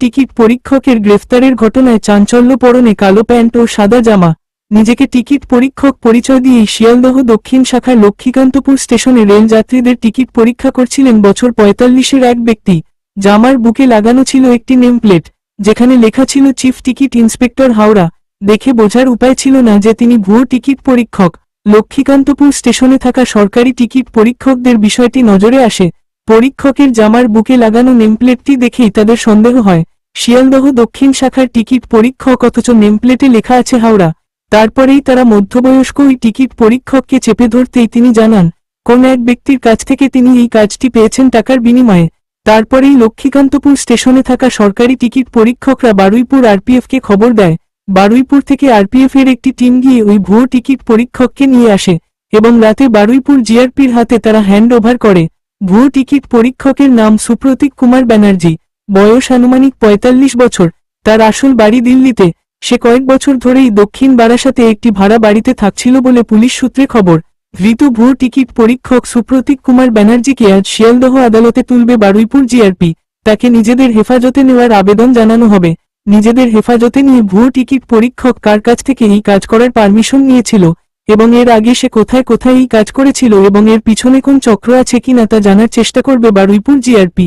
Ticket পরীক্ষকের গ্রেফতারের ঘটনায় চাঞ্চল্য পরনে কালো প্যান্ট ও সাদা জামা। নিজেকে টিকিট পরীক্ষক পরিচয় দিয়ে শিয়ালদহ দক্ষিণ শাখার লক্ষ্মীকান্তপুর স্টেশনে রেল যাত্রীদের টিকিট পরীক্ষা করছিলেন বছর পঁয়তাল্লিশের এক ব্যক্তি। জামার বুকে লাগানো ছিল একটি নেম প্লেট যেখানে লেখা ছিল চিফ টিকিট ইন্সপেক্টর হাওড়া। দেখে বোঝার উপায় ছিল না যে তিনি ভুয়ো টিকিট পরীক্ষক। লক্ষ্মীকান্তপুর স্টেশনে থাকা সরকারি টিকিট পরীক্ষকদের বিষয়টি নজরে আসে। পরীক্ষকের জামার বুকে লাগানো নেমপ্লেটটি দেখেই তাদের সন্দেহ হয়। শিয়ালদহ দক্ষিণ শাখার টিকিট পরীক্ষক অথচ নেমপ্লেটে লেখা আছে হাওড়া। তারপরেই তারা মধ্যবয়স্ক ওই টিকিট পরীক্ষককে চেপে ধরতেই তিনি জানান, কোন এক ব্যক্তির কাছ থেকে তিনি এই কাজটি পেয়েছেন টাকার বিনিময়ে। তারপরেই লক্ষ্মীকান্তপুর স্টেশনে থাকা সরকারি টিকিট পরীক্ষকরা বারুইপুর আরপিএফকে খবর দেয়। বারুইপুর থেকে আরপিএফ এর একটি টিম গিয়ে ওই ভুয়ো টিকিট পরীক্ষককে নিয়ে আসে এবং রাতে বারুইপুর জিআরপির হাতে তারা হ্যান্ড ওভার করে। ভুয়ো টিকিট পরীক্ষকের নাম সুপ্রতীক কুমার ব্যানার্জি, বয়স আনুমানিক পঁয়তাল্লিশ বছর, তার আসল বাড়ি দিল্লিতে। সে কয়েক বছর ধরেই দক্ষিণ বারাসাতে একটি ভাড়া বাড়িতে থাকছিল বলে পুলিশ সূত্রে খবর। ধৃত ভুয়ো টিকিট পরীক্ষক সুপ্রতীক কুমার ব্যানার্জিকে আজ শিয়ালদহ আদালতে তুলবে বারুইপুর জিআরপি। তাকে নিজেদের হেফাজতে নেওয়ার আবেদন জানানো হবে। নিজেদের হেফাজতে নিয়ে ভুয়ো টিকিট পরীক্ষক কার কাছ থেকে এই কাজ করার পারমিশন নিয়েছিল? এবং এর আগে সে কোথায় কোথায় এই কাজ করেছিল এবং এর পিছনে কোন চক্র আছে কিনা তা জানার চেষ্টা করবে Baruipur GRP.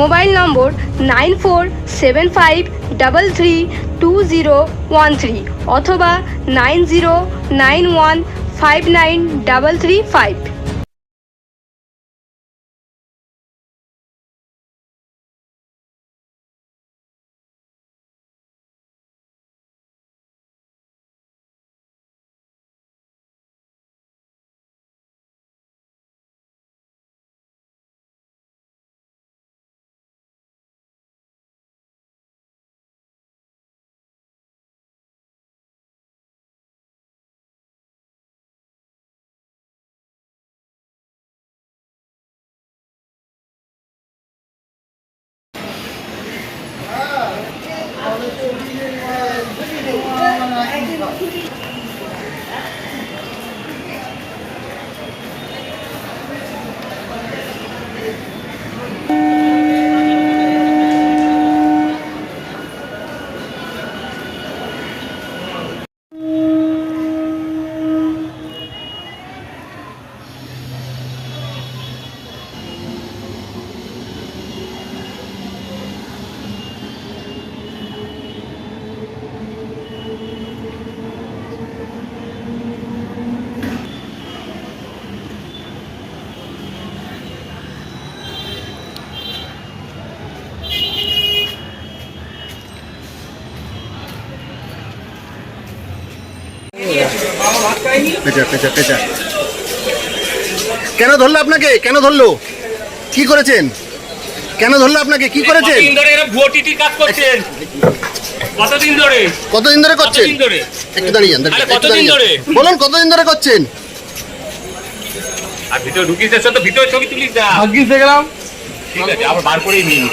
Mobile number nine four seven five double three two zero one three অথবা nine zero nine one five nine double three five. পদ্ধতি পেঁচা পেঁচা পেঁচা। কেন ধরলো আপনাকে? কেন ধরলো? কি করেছেন? কেন ধরলো আপনাকে? কি করেছেন? কতদিন ধরে কতদিন ধরে? করছেন? কতদিন একটু দাঁড়িয়ে যান, কতদিন ধরে? বলুন কতদিন ধরে করছেন? আর ভিতরে ঢুকিস ভিতরে ছবি তুলিস না। ভাগ্যিস দেখলাম। ঠিক আছে আবার বার করেই নিয়ে